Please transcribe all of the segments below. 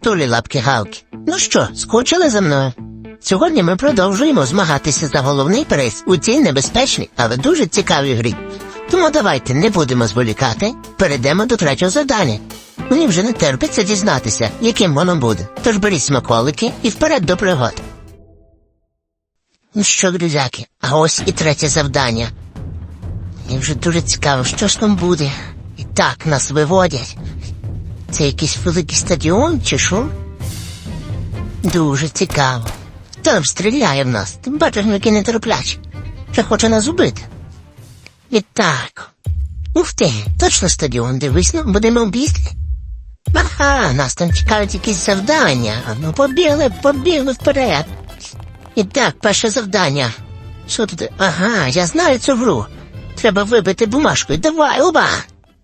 привітулі лапки галки. Ну що, скучили за мною? Сьогодні ми продовжуємо змагатися за головний приз у цій небезпечній, але дуже цікавій грі. Тому давайте не будемо зволікати, перейдемо до третього завдання. Мені вже не терпиться дізнатися, яким воно буде. Тож беріть смаколики і вперед до пригод. Ну що, друзяки, а ось і третє завдання. Мені вже дуже цікаво, що ж там буде. І так нас виводять. Це якийсь великий стадіон чи що? Дуже цікаво. Там стріляє в нас? Ти бачиш, ну, який нетерплячий. Вже хоче нас убити. І так. Ух ти, точно стадіон, дивись, ну, будемо бігти. Ага, нас там чекають якісь завдання. Ну, побігли, побігли вперед. І так, перше завдання. Що тут? Ага, я знаю цю гру. Треба вибити бумажкою. Давай, оба!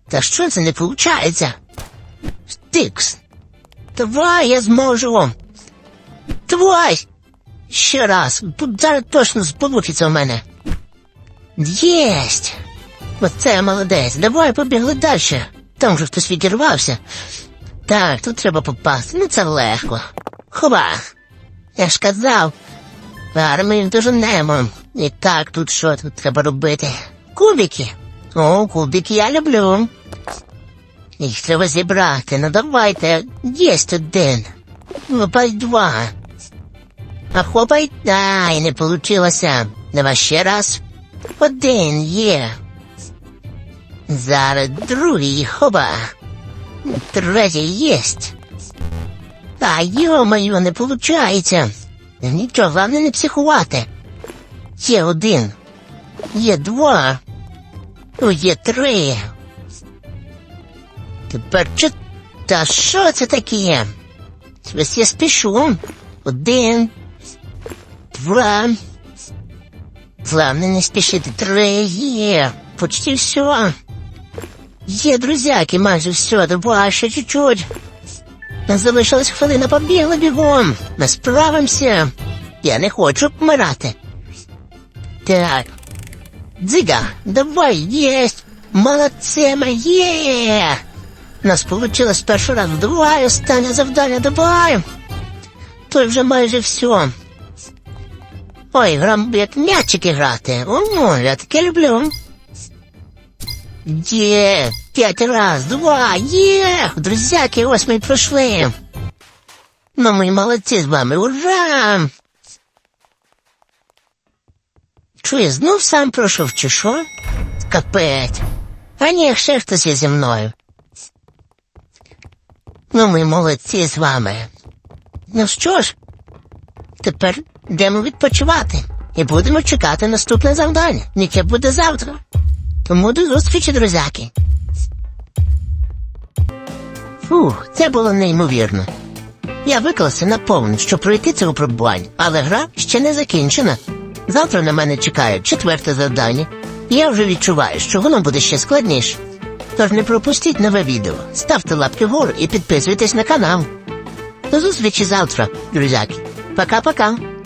Та що це не виходить? Стикс. Давай, я зможу. Давай! Ще раз. Тут зараз точно получиться в мене. Єсть! Оце молодець. Давай побігли далі. Там вже хтось відірвався. Так, тут треба попасти. Ну це легко. Хоба. Я ж казав. Зараз ми їх доженемо. І так, тут що тут треба робити? Кубики. О, кубики я люблю. Їх треба зібрати. Ну давайте. Єсть один. Хопай два. А хопай. Ай, не получилося. Давай ще раз. Один є. Зараз другий хоба. Третій єсть. Та йо-моє, не получається. Нічого, головне не психувати. Є один. Є два. Є три. Тепер чи... Та що це таке? Я спішу. Один. Два. Главное не спішити. Три є. Почти все. Є, друзяки, майже все. Давай ще чуть-чуть. Залишилась хвилина, побігли бігом. Ми справимося. Я не хочу помирати. Так. Дзига, давай, єсть. Молодцема, є. Нас получилось з першого разу. Давай, останнє завдання, давай. То вже майже все. Ой, грам як м'ячики грати. О, я таке люблю. Є, п'ять раз, два, є, друзяки, ось ми пройшли. Ну, ми молодці з вами, ура! Чує, знов сам пройшов, чи що? Капець. А ні, ще хтось є зі мною. Ну, ми молодці з вами. Ну що ж, тепер йдемо відпочивати і будемо чекати наступне завдання, яке буде завтра. Тому до зустрічі, друзяки. Фух, це було неймовірно. Я виклався на повну, щоб пройти це випробування, але гра ще не закінчена. Завтра на мене чекає четверте завдання, і я вже відчуваю, що воно буде ще складніше. Тож не пропустіть нове відео, ставте лапки вгору і підписуйтесь на канал. До зустрічі завтра, друзяки. Пока-пока.